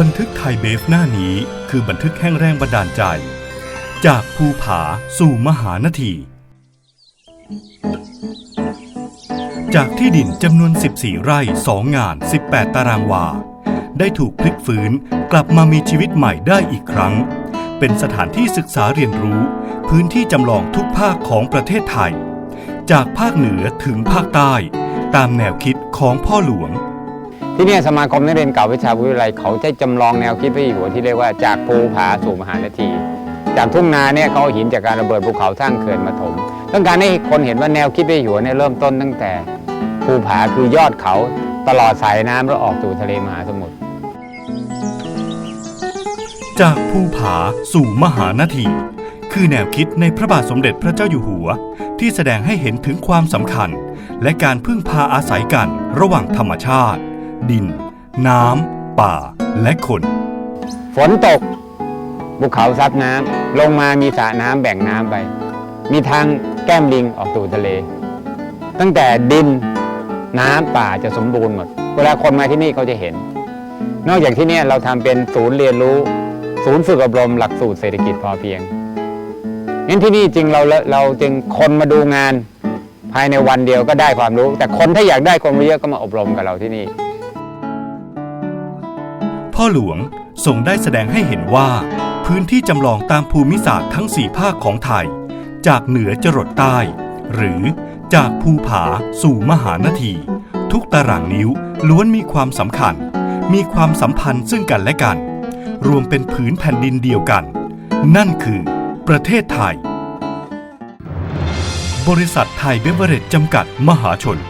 บันทึกไทยเบฟหน้านี้คือบันทึกแห่งแรงบันดาลใจ จากภูผาสู่มหานาที จากที่ดินจำนวน 14 ไร่ 2 งาน 18 ตารางวา ได้ถูกพลิกฟื้นกลับมามีชีวิตใหม่ได้อีกครั้ง เป็นสถานที่ศึกษาเรียนรู้ พื้นที่จำลองทุกภาคของประเทศไทย จากภาคเหนือถึงภาคใต้ ตามแนวคิดของพ่อหลวง ที่นี่สมาคมนักเรียนเก่าวิชาวิทยาลัยเขาจะจำลองแนวคิดพระอยู่หัวที่เรียกว่าจากภูผาสู่มหานาที จากทุ่งนาเนี่ยเขาหินจากการระเบิดภูเขาสร้างเขื่อนมาถมต้องการให้คนเห็นว่าแนวคิดพระอยู่หัวเนี่ยเริ่มต้นตั้งแต่ภูผาคือยอดเขาตลอดสายน้ำแล้วออกสู่ทะเลมหาสมุทรจากภูผาสู่มหานาที คือแนวคิดในพระบาทสมเด็จพระเจ้าอยู่หัว ที่แสดงให้เห็นถึงความสำคัญ และการพึ่งพาอาศัยกันระหว่างธรรมชาติ ดิน น้ำ ป่า และคน ฝนตกภูเขาซับน้ำลงมามีสระน้ำแบ่งน้ำไป มีทางแก้มลิงออกสู่ทะเล ตั้งแต่ดินน้ำป่าจะสมบูรณ์หมด เวลาคนมาที่นี่เขาจะเห็น นอกจากที่นี่เราทำเป็นศูนย์เรียนรู้ ศูนย์ฝึกอบรมหลักสูตรเศรษฐกิจพอเพียงงั้นที่นี่จริงเราเราจึงคนมาดูงานภายในวันเดียวก็ได้ความรู้ แต่คนถ้าอยากได้ความรู้เยอะก็มาอบรมกับเราที่นี่ พ่อหลวงทรงได้แสดงให้เห็นว่า พื้นที่จำลองตามภูมิศาสตร์ทั้งสี่ภาคของไทย จากเหนือจรดใต้ หรือจากภูผาสู่มหานที ทุกตารางนิ้วล้วนมีความสำคัญ มีความสัมพันธ์ซึ่งกันและกัน รวมเป็นผืนแผ่นดินเดียวกัน นั่นคือ ประเทศไทย บริษัทไทยเบเวอเรจจำกัดมหาชน